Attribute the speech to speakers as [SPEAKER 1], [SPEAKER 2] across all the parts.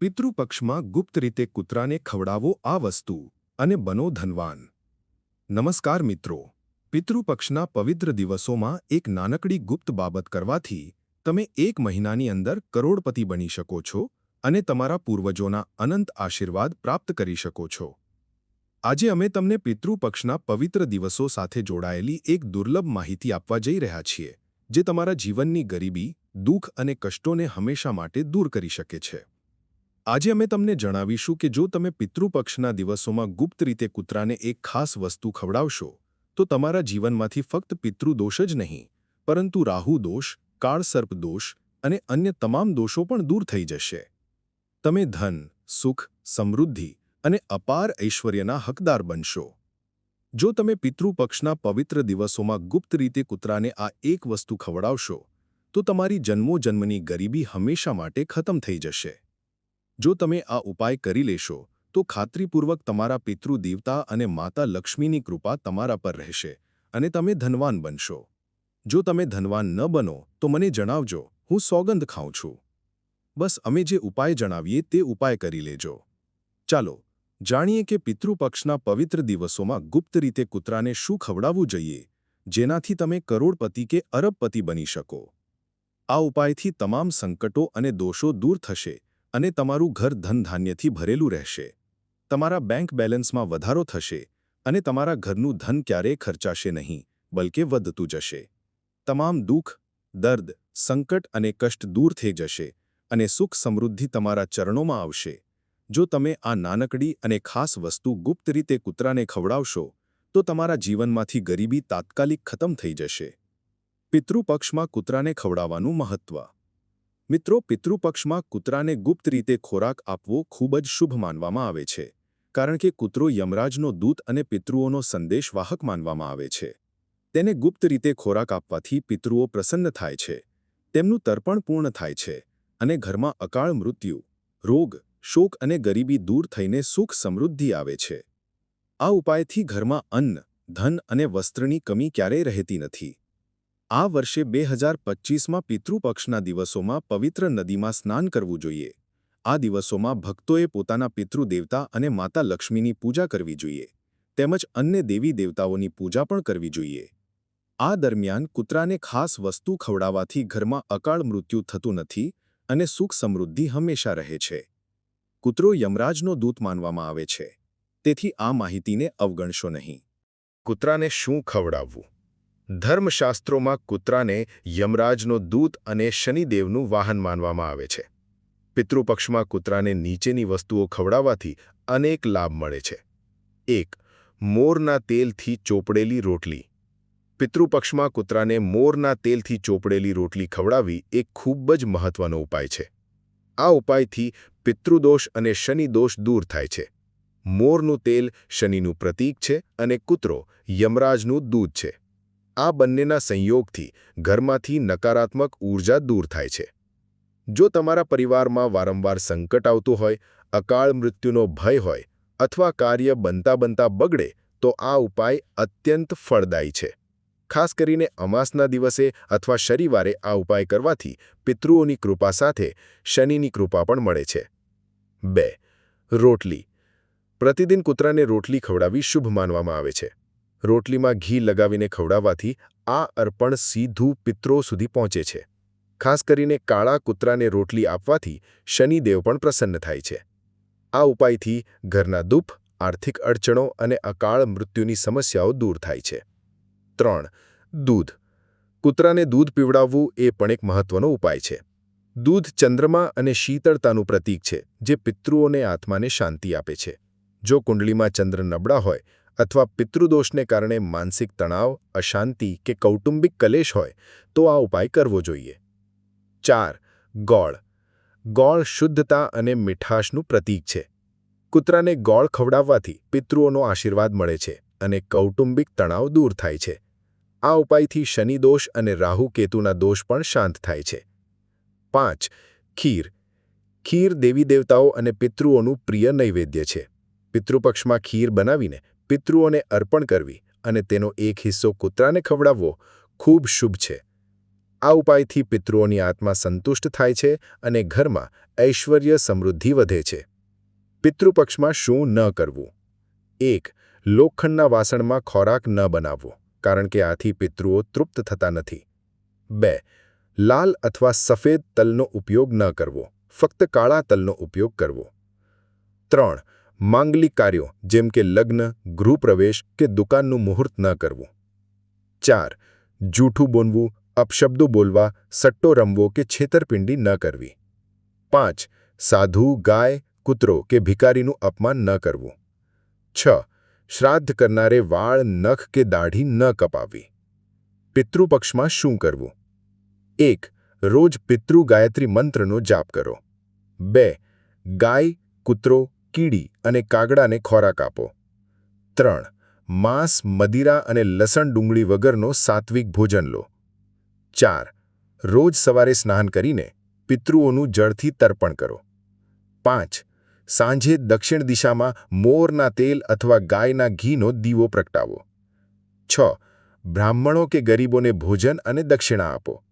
[SPEAKER 1] પિતૃપક્ષમાં ગુપ્ત રીતે કૂતરાને ખવડાવો આ વસ્તુ અને બનો ધનવાન. નમસ્કાર મિત્રો, પિતૃપક્ષના પવિત્ર દિવસોમાં એક નાનકડી ગુપ્ત બાબત કરવાથી તમે એક મહિનાની અંદર કરોડપતિ બની શકો છો અને તમારા પૂર્વજોના અનંત આશીર્વાદ પ્રાપ્ત કરી શકો છો. આજે અમે તમને પિતૃપક્ષના પવિત્ર દિવસો સાથે જોડાયેલી એક દુર્લભ માહિતી આપવા જઈ રહ્યા છીએ, જે તમારા જીવનની ગરીબી, દુઃખ અને કષ્ટોને હંમેશા માટે દૂર કરી શકે છે. આજે અમે તમને જણાવીશું કે જો તમે પિતૃપક્ષના દિવસોમાં ગુપ્ત રીતે કૂતરાને એક ખાસ વસ્તુ ખવડાવશો, તો તમારા જીવનમાંથી ફક્ત પિતૃદોષ જ નહીં, પરંતુ રાહુ દોષ, કાળસર્પ દોષ અને અન્ય તમામ દોષો પણ દૂર થઈ જશે. તમે ધન, સુખ, સમૃદ્ધિ અને અપાર ઐશ્વર્યના હકદાર બનશો. જો તમે પિતૃપક્ષના પવિત્ર દિવસોમાં ગુપ્ત રીતે કૂતરાને આ એક વસ્તુ ખવડાવશો, તો તમારી જન્મોજન્મની ગરીબી હંમેશા માટે ખતમ થઈ જશે. જો તમે આ ઉપાય કરી લેશો, તો ખાતરીપૂર્વક તમારા પિતૃદેવતા અને માતા લક્ષ્મીની કૃપા તમારા પર રહેશે અને તમે ધનવાન બનશો. જો તમે ધનવાન ન બનો, તો મને જણાવજો, હું સોગંદ ખાઉં છું. બસ અમે જે ઉપાય જણાવીએ તે ઉપાય કરી લેજો. ચાલો, જાણીએ કે પિતૃપક્ષના પવિત્ર દિવસોમાં ગુપ્ત રીતે કૂતરાને શું ખવડાવવું જોઈએ, જેનાથી તમે કરોડપતિ કે અરબપતિ બની શકો. આ ઉપાયથી તમામ સંકટો અને દોષો દૂર થશે અને તમારું ઘર ધનધાન્યથી ભરેલું રહેશે. તમારા બેંક બેલેન્સમાં વધારો થશે અને તમારા ઘરનું ધન ક્યારેય ખર્ચાશે નહીં, બલકે વધતું જશે. તમામ દુઃખ, દર્દ, સંકટ અને કષ્ટ દૂર થઈ જશે અને સુખ સમૃદ્ધિ તમારા ચરણોમાં આવશે. જો તમે આ નાનકડી અને ખાસ વસ્તુ ગુપ્ત રીતે કૂતરાને ખવડાવશો, તો તમારા જીવનમાંથી ગરીબી તાત્કાલિક ખતમ થઈ જશે. પિતૃપક્ષમાં કૂતરાને ખવડાવવાનું મહત્વ. મિત્રો, પિતૃપક્ષમાં કૂતરાને ગુપ્ત રીતે ખોરાક આપવો ખૂબ જ શુભ માનવામાં આવે છે, કારણ કે કૂતરો યમરાજનો દૂત અને પિતૃઓનો સંદેશવાહક માનવામાં આવે છે. તેને ગુપ્ત રીતે ખોરાક આપવાથી પિતૃઓ પ્રસન્ન થાય છે, તેમનું તર્પણ પૂર્ણ થાય છે અને ઘરમાં અકાળ મૃત્યુ, રોગ, શોક અને ગરીબી દૂર થઈને સુખ સમૃદ્ધિ આવે છે. આ ઉપાયથી ઘરમાં અન્ન, ધન અને વસ્ત્રની કમી ક્યારેય રહેતી નથી. આ વર્ષે બે હજાર પચીસમાં પિતૃપક્ષના દિવસોમાં પવિત્ર નદીમાં સ્નાન કરવું જોઈએ. આ દિવસોમાં ભક્તોએ પોતાના પિતૃદેવતા અને માતા લક્ષ્મીની પૂજા કરવી જોઈએ. તેમજ અન્ય દેવી દેવતાઓની પૂજા પણ કરવી જોઈએ. આ દરમિયાન કૂતરાને ખાસ વસ્તુ ખવડાવવાથી ઘરમાં અકાળ મૃત્યુ થતું નથી અને સુખ સમૃદ્ધિ હંમેશા રહે છે. કૂતરો યમરાજનો દૂત માનવામાં આવે છે. તેથી આ માહિતીને અવગણશો નહીં. કૂતરાને શું ખવડાવવું? ધર્મશાસ્ત્રોમાં કૂતરાને યમરાજનો દૂત અને શનિદેવનું વાહન માનવામાં આવે છે. પિતૃપક્ષમાં કૂતરાને નીચેની વસ્તુઓ ખવડાવવાથી અનેક લાભ મળે છે. એક, મોરના તેલથી ચોપડેલી રોટલી. પિતૃપક્ષમાં કૂતરાને મોરના તેલથી ચોપડેલી રોટલી ખવડાવવી એ ખૂબ જ મહત્વનો ઉપાય છે. આ ઉપાયથી પિતૃદોષ અને શનિદોષ દૂર થાય છે. મોરનું તેલ શનિનું પ્રતીક છે અને કૂતરો યમરાજનું દૂધ છે. આ બંનેના સંયોગથી ઘરમાંથી નકારાત્મક ઊર્જા દૂર થાય છે. જો તમારા પરિવારમાં વારંવાર સંકટ આવતું હોય, અકાળ મૃત્યુનો ભય હોય અથવા કાર્ય બનતા બનતા બગડે, તો આ ઉપાય અત્યંત ફળદાયી છે. ખાસ કરીને અમાસના દિવસે અથવા શનિવારે આ ઉપાય કરવાથી પિતૃઓની કૃપા સાથે શનિની કૃપા પણ મળે છે. બે. રોટલી. પ્રતિદિન કૂતરાને રોટલી ખવડાવી શુભ માનવામાં આવે છે. રોટલીમાં ઘી લગાવીને ખવડાવવાથી આ અર્પણ સીધું પિત્રો સુધી પહોંચે છે. ખાસ કરીને કાળા કૂતરાને રોટલી આપવાથી શનિદેવ પણ પ્રસન્ન થાય છે. આ ઉપાયથી ઘરના દુઃખ, આર્થિક અડચણો અને અકાળ મૃત્યુની સમસ્યાઓ દૂર થાય છે. ત્રણ, દૂધ. કૂતરાને દૂધ પીવડાવવું એ પણ એક મહત્વનો ઉપાય છે. દૂધ ચંદ્રમા અને શીતળતાનું પ્રતીક છે, જે પિતૃઓને આત્માને શાંતિ આપે છે. જો કુંડલીમાં ચંદ્ર નબળા હોય અથવા પિતૃદોષને કારણે માનસિક તણાવ, અશાંતિ કે કૌટુંબિક કલેશ હોય, તો આ ઉપાય કરવો જોઈએ. ચાર, ગોળ. ગોળ શુદ્ધતા અને મીઠાશનું પ્રતીક છે. કૂતરાને ગોળ ખવડાવવાથી પિતૃઓનો આશીર્વાદ મળે છે અને કૌટુંબિક તણાવ દૂર થાય છે. આ ઉપાયથી શનિદોષ અને રાહુ કેતુના દોષ પણ શાંત થાય છે. પાંચ, ખીર. ખીર દેવી દેવતાઓ અને પિતૃઓનું પ્રિય નૈવેદ્ય છે. પિતૃપક્ષમાં ખીર બનાવીને પિતૃઓને અર્પણ કરવી અને તેનો એક હિસ્સો કૂતરાને ખવડાવવો ખૂબ શુભ છે. આ ઉપાયથી પિતૃઓની આત્મા સંતુષ્ટ થાય છે અને ઘરમાં ઐશ્વર્ય સમૃદ્ધિ વધે છે. પિતૃપક્ષમાં શું ન કરવું? એક, લોખંડના વાસણમાં ખોરાક ન બનાવવો, કારણ કે આથી પિતૃઓ તૃપ્ત થતા નથી. બે, લાલ અથવા સફેદ તલનો ઉપયોગ ન કરવો, ફક્ત કાળા તલનો ઉપયોગ કરવો. ત્રણ માંગલિક કાર્યો, જેમ કે લગ્ન, ગૃહપ્રવેશ કે દુકાનનું મુહૂર્ત ન કરવું. ચાર, જૂઠું બોલવું, અપશબ્દો બોલવા, સટ્ટો રમવો કે છેતરપિંડી ન કરવી. પાંચ, સાધુ, ગાય, કૂતરો કે ભિકારીનું અપમાન ન કરવું. છ, શ્રાદ્ધ કરનારે વાળ, નખ કે દાઢી ન કપાવવી. પિતૃપક્ષમાં શું કરવું? એક, રોજ પિતૃ ગાયત્રી મંત્રનો જાપ કરો. બે, ગાય, કૂતરો કીડી અને કાગડાને ખોરાક આપો. ત્રણ, માંસ, મદિરા અને લસણ ડુંગળી વગરનો સાત્વિક ભોજન લો. ચાર, રોજ સવારે સ્નાન કરીને પિતૃઓનું જળથી તર્પણ કરો. પાંચ, સાંજે દક્ષિણ દિશામાં મોરના તેલ અથવા ગાયના ઘીનો દીવો પ્રગટાવો. છ, બ્રાહ્મણો કે ગરીબોને ભોજન અને દક્ષિણા આપો.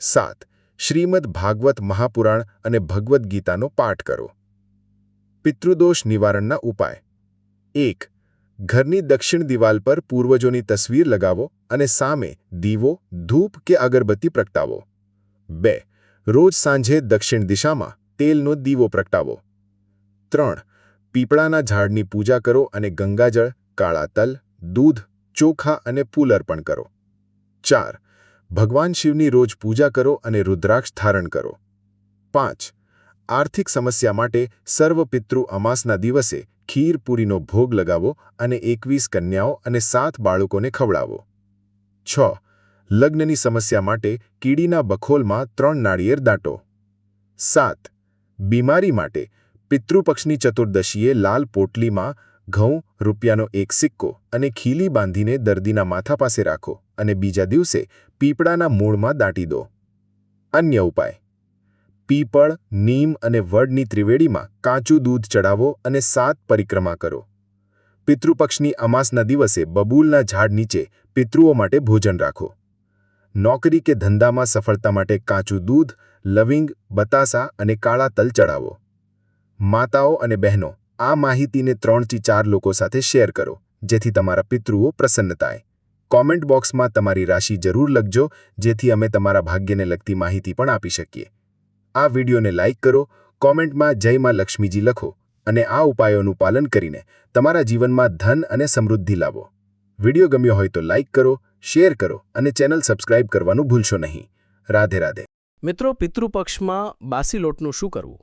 [SPEAKER 1] સાત, શ્રીમદ ભાગવત મહાપુરાણ અને ભગવદ્ ગીતાનો પાઠ કરો. પિતૃદોષ નિવારણના ઉપાય. એક, ઘરની દક્ષિણ દિવાલ પર પૂર્વજોની તસવીર લગાવો અને સામે દીવો, ધૂપ કે અગરબત્તી પ્રગટાવો. બે, રોજ સાંજે દક્ષિણ દિશામાં તેલનો દીવો પ્રગટાવો. ત્રણ, પીપળાના ઝાડની પૂજા કરો અને ગંગાજળ, કાળા તલ, દૂધ, ચોખા અને ફૂલ અર્પણ કરો. ચાર, ભગવાન શિવની રોજ પૂજા કરો અને રુદ્રાક્ષ ધારણ કરો. પાંચ આર્થિક સમસ્યા માટે સર્વ પિતૃ અમાસના દિવસે ખીર પૂરીનો ભોગ લગાવો અને એકવીસ કન્યાઓ અને સાત બાળકોને ખવડાવો. છ. લગ્નની સમસ્યા માટે કીડીના બખોલમાં ત્રણ નાળિયેર દાંટો. સાત. બીમારી માટે પિતૃપક્ષની ચતુર્દશીએ લાલ પોટલીમાં ઘઉં, રૂપિયાનો એક સિક્કો અને ખીલી બાંધીને દર્દીના માથા પાસે રાખો અને બીજા દિવસે પીપળાના મૂળમાં દાટી દો. અન્ય ઉપાય. પીપળ નીમ અને વડની ત્રિવેડીમાં કાચું દૂધ ચડાવો અને સાત પરિક્રમા કરો. પિતૃપક્ષની અમાસના દિવસે બબૂલના ઝાડ નીચે પિતૃઓ માટે ભોજન રાખો. નોકરી કે ધંધામાં સફળતા માટે કાચું દૂધ, લવિંગ, બતાસા અને કાળા તલ ચડાવો. માતાઓ અને બહેનો, આ માહિતીને ત્રણથી ચાર લોકો સાથે શેર કરો, જેથી તમારા પિતૃઓ પ્રસન્ન થાય. કોમેન્ટ બોક્સમાં તમારી રાશિ જરૂર લખજો, જેથી અમે તમારા ભાગ્યને લગતી માહિતી પણ આપી શકીએ. આ વિડીયોને લાઇક કરો, કોમેન્ટમાં જય માં લક્ષ્મીજી લખો અને આ ઉપાયોનું પાલન કરીને તમારા જીવનમાં ધન અને સમૃદ્ધિ લાવો. વીડિયો ગમ્યો હોય તો લાઇક કરો, શેર કરો અને ચેનલ સબસ્ક્રાઇબ કરવાનું ભૂલશો નહીં. રાધે રાધે.
[SPEAKER 2] મિત્રો, પિતૃપક્ષમાં બાસી લોટનું શું કરવું?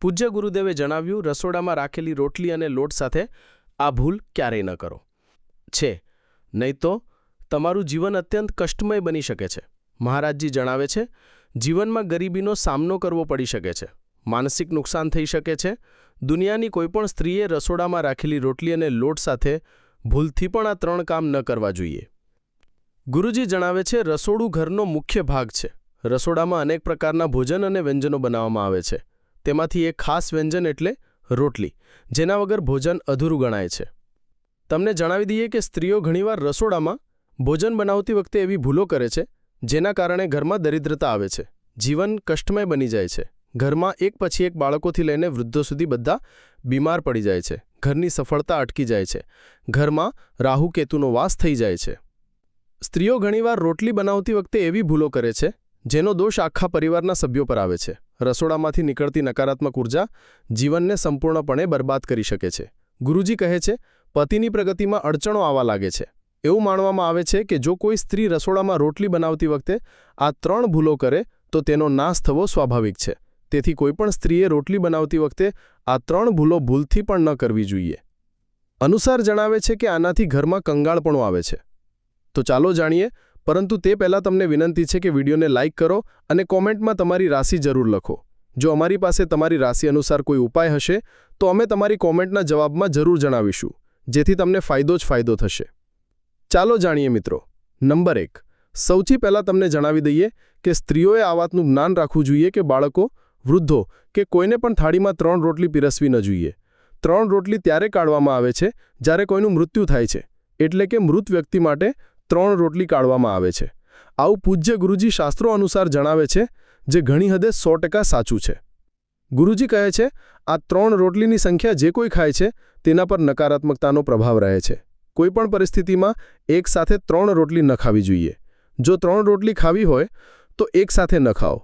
[SPEAKER 2] પૂજ્ય ગુરુદેવે જણાવ્યું, રસોડામાં રાખેલી રોટલી અને લોટ સાથે આ ભૂલ ક્યારેય ન કરો. છે. નહીં તો, તમારું જીવન અત્યંત કષ્ટમય બની શકે છે. મહારાજજી જણાવે છે જીવનમાં ગરીબીનો સામનો કરવો પડી શકે છે, માનસિક નુકસાન થઈ શકે છે, દુનિયાની કોઈપણ સ્ત્રીએ રસોડામાં રાખેલી રોટલી અને લોટ સાથે ભૂલથી પણ આ ત્રણ કામ ન કરવા જોઈએ. ગુરુજી જણાવે છે, રસોડું ઘરનો મુખ્ય ભાગ છે. રસોડામાં અનેક પ્રકારના ભોજન અને વ્યંજનો બનાવવામાં આવે છે. તેમાંથી એક ખાસ વ્યંજન એટલે રોટલી, જેના વગર ભોજન અધૂરું ગણાય છે. તમને જણાવી દઈએ કે સ્ત્રીઓ ઘણીવાર રસોડામાં ભોજન બનાવતી વખતે એવી ભૂલો કરે છે જેના કારણે ઘરમાં દરિદ્રતા આવે છે. જીવન કષ્ટમય બની જાય છે. ઘરમાં એક પછી એક બાળકોથી લઈને વૃદ્ધો સુધી બધા બીમાર પડી જાય છે. ઘરની સફળતા અટકી જાય છે. ઘરમાં રાહુ કેતુનો વાસ થઈ જાય છે. સ્ત્રીઓ ઘણીવાર રોટલી બનાવતી વખતે એવી ભૂલો કરે છે, જેનો દોષ આખા પરિવારના સભ્યો પર આવે છે. રસોડામાંથી નીકળતી નકારાત્મક ઊર્જા જીવનને સંપૂર્ણપણે બરબાદ કરી શકે છે. ગુરુજી કહે છે, પતિની પ્રગતિમાં અડચણો આવવા લાગે છે. એવું માનવામાં આવે છે કે જો કોઈ સ્ત્રી રસોડામાં રોટલી બનાવતી વખતે આ ત્રણ ભૂલો કરે, તો તેનો નાશ થવો સ્વાભાવિક છે. તેથી કોઈપણ સ્ત્રીએ રોટલી બનાવતી વખતે આ ત્રણ ભૂલો ભૂલથી પણ ન કરવી જોઈએ. અનુસાર જણાવે છે કે આનાથી ઘરમાં કંગાળપણું આવે છે. તો ચાલો જાણીએ, પરંતુ તે પહેલાં તમને વિનંતી છે કે વિડીયોને લાઇક કરો અને કોમેન્ટમાં તમારી રાશિ જરૂર લખો. જો અમારી પાસે તમારી રાશિ અનુસાર કોઈ ઉપાય હશે, તો અમે તમારી કોમેન્ટના જવાબમાં જરૂર જણાવીશું, જેથી તમને ફાયદો જ ફાયદો થશે. ચાલો જાણીએ મિત્રો. નંબર એક. સૌથી પહેલાં તમને જણાવી દઈએ કે સ્ત્રીઓએ આ વાતનું જ્ઞાન રાખવું જોઈએ કે બાળકો, વૃદ્ધો કે કોઈને પણ થાળીમાં ત્રણ રોટલી પીરસવી ન જોઈએ. ત્રણ રોટલી ત્યારે કાઢવામાં આવે છે જ્યારે કોઈનું મૃત્યુ થાય છે. એટલે કે મૃત વ્યક્તિ માટે ત્રણ રોટલી કાઢવામાં આવે છે. આવું પૂજ્ય ગુરુજી શાસ્ત્રો અનુસાર જણાવે છે જે ઘણી હદે સો સાચું છે. ગુરુજી કહે છે, આ ત્રણ રોટલીની સંખ્યા જે કોઈ ખાય છે તેના પર નકારાત્મકતાનો પ્રભાવ રહે છે. કોઈપણ પરિસ્થિતિમાં એક સાથે ત્રણ રોટલી ન ખાવી જોઈએ. જો ત્રણ રોટલી ખાવી હોય, તો એક સાથે ન ખાઓ.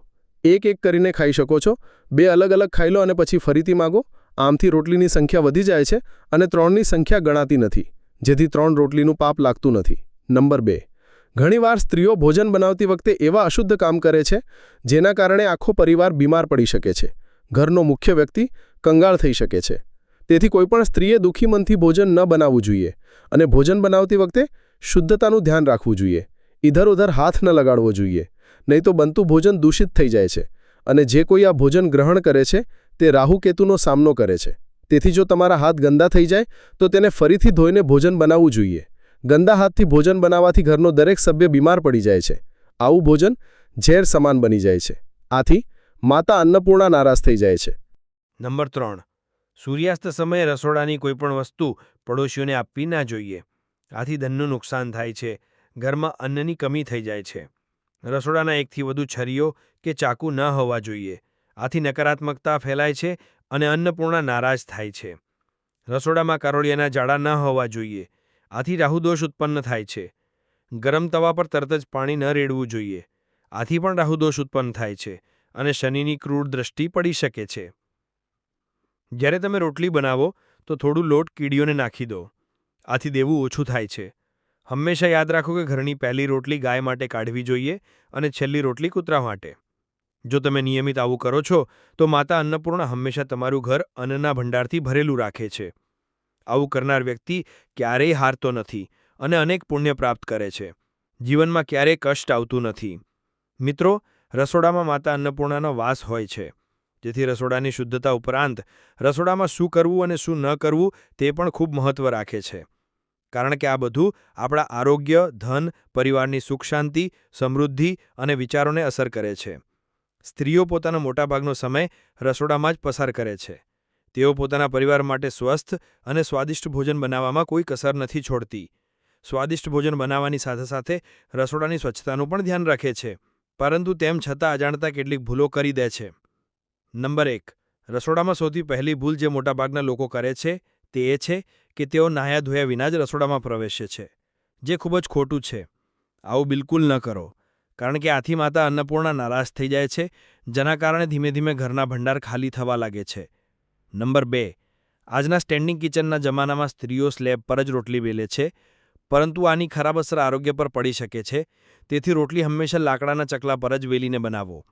[SPEAKER 2] એક એક કરીને ખાઈ શકો છો. બે અલગ અલગ ખાઈ લો અને પછી ફરીથી માગો. આમથી રોટલીની સંખ્યા વધી જાય છે અને ત્રણની સંખ્યા ગણાતી નથી, જેથી ત્રણ રોટલીનું પાપ લાગતું નથી. નંબર બે. ઘણીવાર સ્ત્રીઓ ભોજન બનાવતી વખતે એવા અશુદ્ધ કામ કરે છે, જેના કારણે આખો પરિવાર બીમાર પડી શકે છે. ઘરનો મુખ્ય વ્યક્તિ કંગાળ થઈ શકે છે. તેથી કોઈપણ સ્ત્રીએ દુઃખી મનથી ભોજન ન બનાવવું જોઈએ અને ભોજન બનાવતી વખતે શુદ્ધતાનું ધ્યાન રાખવું જોઈએ. ઇધર ઉધર હાથ ન લગાડવો જોઈએ, નહીં તો બનતું ભોજન દૂષિત થઈ જાય છે અને જે કોઈ આ ભોજન ગ્રહણ કરે છે, તે રાહુકેતુનો સામનો કરે છે. તેથી જો તમારા હાથ ગંદા થઈ જાય, તો તેને ફરીથી ધોઈને ભોજન બનાવવું જોઈએ. ગંદા હાથથી ભોજન બનાવવાથી ઘરનો દરેક સભ્ય બીમાર પડી જાય છે. આવું ભોજન ઝેર સમાન બની જાય છે. આથી માતા અન્નપૂર્ણા નારાજ થઈ જાય છે.
[SPEAKER 3] નંબર ત્રણ. સૂર્યાસ્ત સમયે રસોડાની કોઈપણ વસ્તુ પડોશીઓને આપવી ના જોઈએ. આથી ધનનું નુકસાન થાય છે. ઘરમાં અન્નની કમી થઈ જાય છે. રસોડાના એકથી વધુ છરીઓ કે ચાકુ ન હોવા જોઈએ. આથી નકારાત્મકતા ફેલાય છે અને અન્નપૂર્ણા નારાજ થાય છે. રસોડામાં કારોળિયાના જાડા ન હોવા જોઈએ. આથી રાહુદોષ ઉત્પન્ન થાય છે. ગરમ તવા પર તરત જ પાણી ન રેડવું જોઈએ. આથી પણ રાહુદોષ ઉત્પન્ન થાય છે અને શનિની ક્રૂર દ્રષ્ટિ પડી શકે છે. જ્યારે તમે રોટલી બનાવો, તો થોડું લોટ કીડીઓને નાખી દો. આથી દેવું ઓછું થાય છે. હંમેશા યાદ રાખો કે ઘરની પહેલી રોટલી ગાય માટે કાઢવી જોઈએ અને છેલ્લી રોટલી કૂતરા માટે. જો તમે નિયમિત આવું કરો છો, તો માતા અન્નપૂર્ણા હંમેશા તમારું ઘર અન્નના ભંડારથી ભરેલું રાખે છે. આવું કરનાર વ્યક્તિ ક્યારેય હારતો નથી અને અનેક પુણ્ય પ્રાપ્ત કરે છે. જીવનમાં ક્યારેય કષ્ટ આવતું નથી. મિત્રો, રસોડામાં માતા અન્નપૂર્ણાનો વાસ હોય છે. જેથી રસોડાની શુદ્ધતા ઉપરાંત રસોડામાં શું કરવું અને શું ન કરવું તે પણ ખૂબ મહત્ત્વ રાખે છે. કારણ કે આ બધું આપણા આરોગ્ય, ધન, પરિવારની સુખ શાંતિ સમૃદ્ધિ અને વિચારોને અસર કરે છે. સ્ત્રીઓ પોતાનો મોટાભાગનો સમય રસોડામાં જ પસાર કરે છે. તેઓ પોતાના પરિવાર માટે સ્વસ્થ અને સ્વાદિષ્ટ ભોજન બનાવવામાં કોઈ કસર નથી છોડતી. સ્વાદિષ્ટ ભોજન બનાવવાની સાથે સાથે રસોડાની સ્વચ્છતાનું પણ ધ્યાન રાખે છે. પરંતુ તેમ છતાં અજાણતા કેટલીક ભૂલો કરી દે છે. નંબર એક, રસોડામાં સૌથી પહેલી ભૂલ જે મોટાભાગના લોકો કરે છે તે એ છે કે તેઓ નાહ્યા ધોયા વિના જ રસોડામાં પ્રવેશે છે, જે ખૂબ જ ખોટું છે. આવું બિલકુલ ન કરો, કારણ કે આથી માતા અન્નપૂર્ણા નારાજ થઈ જાય છે, જેના કારણે ધીમે ધીમે ઘરના ભંડાર ખાલી થવા લાગે છે. નંબર બે, આજના સ્ટેન્ડિંગ કિચનના જમાનામાં સ્ત્રીઓ સ્લેબ પર જ રોટલી બેલે છે, પરંતુ આની ખરાબ અસર આરોગ્ય પર પડી શકે છે, તેથી રોટલી હંમેશા લાકડાના ચકલા પર જ વેલીને બનાવો.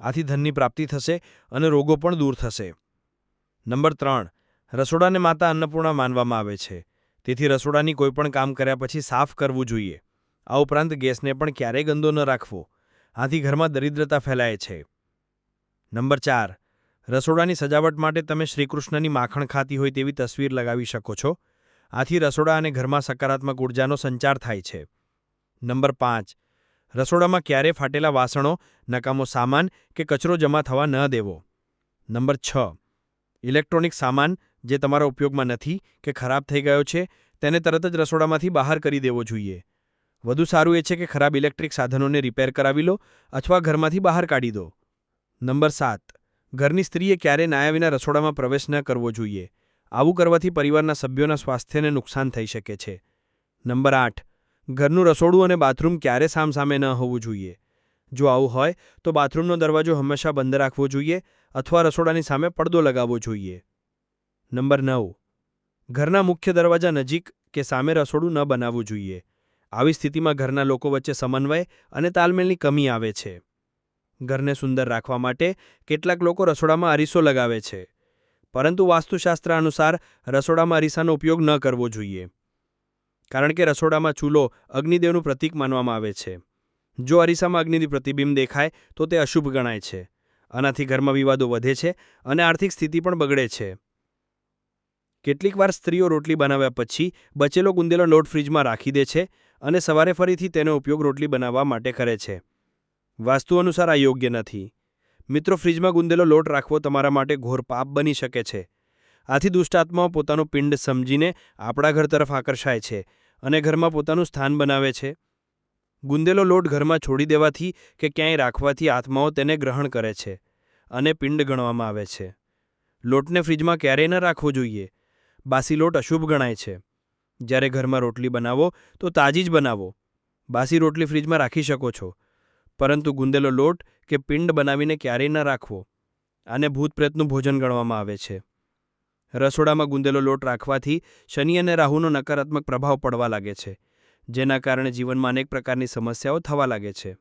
[SPEAKER 3] આથી ધનની પ્રાપ્તિ થશે અને રોગો પણ દૂર થશે. નંબર ત્રણ. રસોડાને માતા અન્નપૂર્ણા માનવામાં આવે છે. તેથી રસોડાની કોઈપણ કામ કર્યા પછી સાફ કરવું જોઈએ. આ ઉપરાંત ગેસને પણ ક્યારેય ગંદો ન રાખવો. આથી ઘરમાં દરિદ્રતા ફેલાય છે. નંબર ચાર. રસોડાની સજાવટ માટે તમે શ્રીકૃષ્ણની માખણ ખાતી હોય તેવી તસવીર લગાવી શકો છો. આથી રસોડા અને ઘરમાં સકારાત્મક ઉર્જાનો સંચાર થાય છે. નંબર પાંચ. રસોડામાં ક્યારે ફાટેલા વાસણો, નકામો સામાન કે કચરો જમા થવા ન દેવો? નંબર છ. ઇલેક્ટ્રોનિક સામાન જે તમારા ઉપયોગમાં નથી કે ખરાબ થઈ ગયો છે, તેને તરત જ રસોડામાંથી બહાર કરી દેવો જોઈએ. વધુ સારું એ છે કે ખરાબ ઇલેક્ટ્રિક સાધનોને રિપેર કરાવી લો અથવા ઘરમાંથી બહાર કાઢી દો. નંબર સાત. ઘરની સ્ત્રીએ ક્યારે નાયા વિના રસોડામાં પ્રવેશ ન કરવો જોઈએ? આવું કરવાથી પરિવારના સભ્યોના સ્વાસ્થ્યને નુકસાન થઈ શકે છે. નંબર આઠ. ઘરનું રસોડું અને બાથરૂમ ક્યારે સામસામે ન હોવું જોઈએ. જો આવું હોય, તો બાથરૂમનો દરવાજો હંમેશા બંધ રાખવો જોઈએ અથવા રસોડાની સામે પડદો લગાવવો જોઈએ. નંબર નવ. ઘરના મુખ્ય દરવાજા નજીક કે સામે રસોડું ન બનાવવું જોઈએ. આવી સ્થિતિમાં ઘરના લોકો વચ્ચે સમન્વય અને તાલમેલની કમી આવે છે. ઘરને સુંદર રાખવા માટે કેટલાક લોકો રસોડામાં અરીસો લગાવે છે. પરંતુ વાસ્તુશાસ્ત્ર અનુસાર રસોડામાં અરીસાનો ઉપયોગ ન કરવો જોઈએ. કારણ કે રસોડામાં ચૂલો અગ્નિદેવનું પ્રતીક માનવામાં આવે છે. જો અરીસામાં અગ્નિની પ્રતિબિંબ દેખાય, તો તે અશુભ ગણાય છે. આનાથી ઘરમાં વિવાદો વધે છે અને આર્થિક સ્થિતિ પણ બગડે છે. કેટલીકવાર સ્ત્રીઓ રોટલી બનાવ્યા પછી બચેલો ગુંદેલો લોટ ફ્રીજમાં રાખી દે છે અને સવારે ફરીથી તેનો ઉપયોગ રોટલી બનાવવા માટે કરે છે. વાસ્તુ અનુસાર આ યોગ્ય નથી. મિત્રો, ફ્રીજમાં ગુંદેલો લોટ રાખવો તમારા માટે ઘોર પાપ બની શકે છે. આથી દુષ્ટાત્માઓ પોતાનું પિંડ સમજીને આપણા ઘર તરફ આકર્ષાય છે અને ઘરમાં પોતાનું સ્થાન બનાવે છે. ગુંદેલો લોટ ઘરમાં છોડી દેવાથી કે ક્યાંય રાખવાથી આત્માઓ તેને ગ્રહણ કરે છે અને પિંડ ગણવામાં આવે છે. લોટને ફ્રીજમાં ક્યારેય ન રાખવો જોઈએ. બાસી લોટ અશુભ ગણાય છે. જ્યારે ઘરમાં રોટલી બનાવો તો તાજી જ બનાવો. બાસી રોટલી ફ્રીજમાં રાખી શકો છો. પરંતુ ગુંદેલો લોટ કે પિંડ બનાવીને ક્યારેય ન રાખવો. આને ભૂતપ્રેતનું ભોજન ગણવામાં આવે છે. રસોડામાં ગુંદેલો લોટ રાખવાથી શનિ અને રાહુનો નકારાત્મક પ્રભાવ પડવા લાગે છે, જેના કારણે જીવનમાં અનેક પ્રકારની સમસ્યાઓ થવા લાગે છે.